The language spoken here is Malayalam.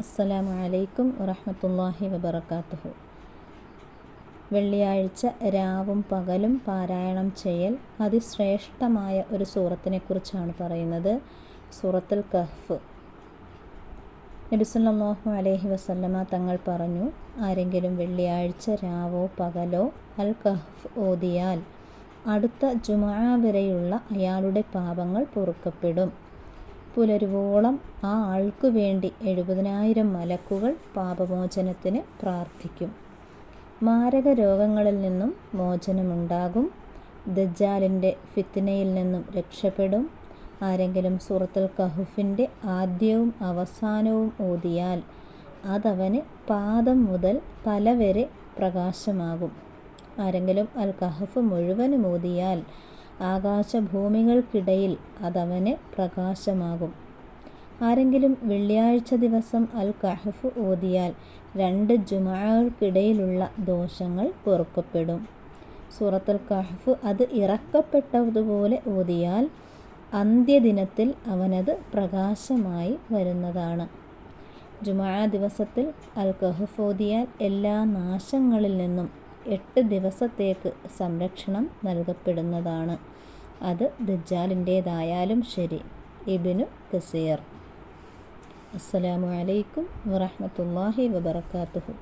അസ്സലാമു അലൈക്കും വറഹമത്തല്ലാഹി വബറകാതുഹു വെള്ളിയാഴ്ച രാവും പകലും പാരായണം ചെയ്യൽ അതിശ്രേഷ്ഠമായ ഒരു സൂറത്തിനെ കുറിച്ചാണ് പറയുന്നത്. സൂറത്തുൽ കഹ്ഫ്. നബിസുല്ലാഹു അലൈഹി വസല്ലമ തങ്ങൾ പറഞ്ഞു ആരെങ്കിലും വെള്ളിയാഴ്ച രാവോ പകലോ അൽ കഹ്ഫ് ഓതിയാൽ അടുത്ത ജുമാ വരെയുള്ള അയാളുടെ പാപങ്ങൾ പൊറുക്കപ്പെടും. പുലരുവോളം ആ ആൾക്കു വേണ്ടി എഴുപതിനായിരം മലക്കുകൾ പാപമോചനത്തിന് പ്രാർത്ഥിക്കും. മാരക രോഗങ്ങളിൽ നിന്നും മോചനമുണ്ടാകും. ദജ്ജാലിന്റെ ഫിത്തിനയിൽ നിന്നും രക്ഷപ്പെടും. ആരെങ്കിലും സൂറത്തുൽ കഹുഫിന്റെ ആദ്യവും അവസാനവും ഓതിയാൽ അതവന് പാദം മുതൽ തല വരെ പ്രകാശമാകും. ആരെങ്കിലും അൽ കഹഫ് മുഴുവനും ഓതിയാൽ ആകാശഭൂമികൾക്കിടയിൽ അതവന് പ്രകാശമാകും. ആരെങ്കിലും വെള്ളിയാഴ്ച ദിവസം അൽ കഹഫ് ഓതിയാൽ രണ്ട് ജുമാകൾക്കിടയിലുള്ള ദോഷങ്ങൾ പൊറുക്കപ്പെടും. സൂറത്തുൽ കഹഫ് അത് ഇറക്കപ്പെട്ടതുപോലെ ഓതിയാൽ അന്ത്യദിനത്തിൽ അവനത് പ്രകാശമായി വരുന്നതാണ്. ജുമാ ദിവസത്തിൽ അൽ കഹഫ് ഓതിയാൽ എല്ലാ നാശങ്ങളിൽ നിന്നും എട്ട് ദിവസത്തേക്ക് സംരക്ഷണം നൽകപ്പെടുന്നതാണ്. അത് ദജ്ജാലിന്റേതായാലും ശരി. ഇബിനു കസീർ അസ്സലാമു അലൈക്കും വറഹ്മത്തുള്ളാഹി വബറകാതുഹു.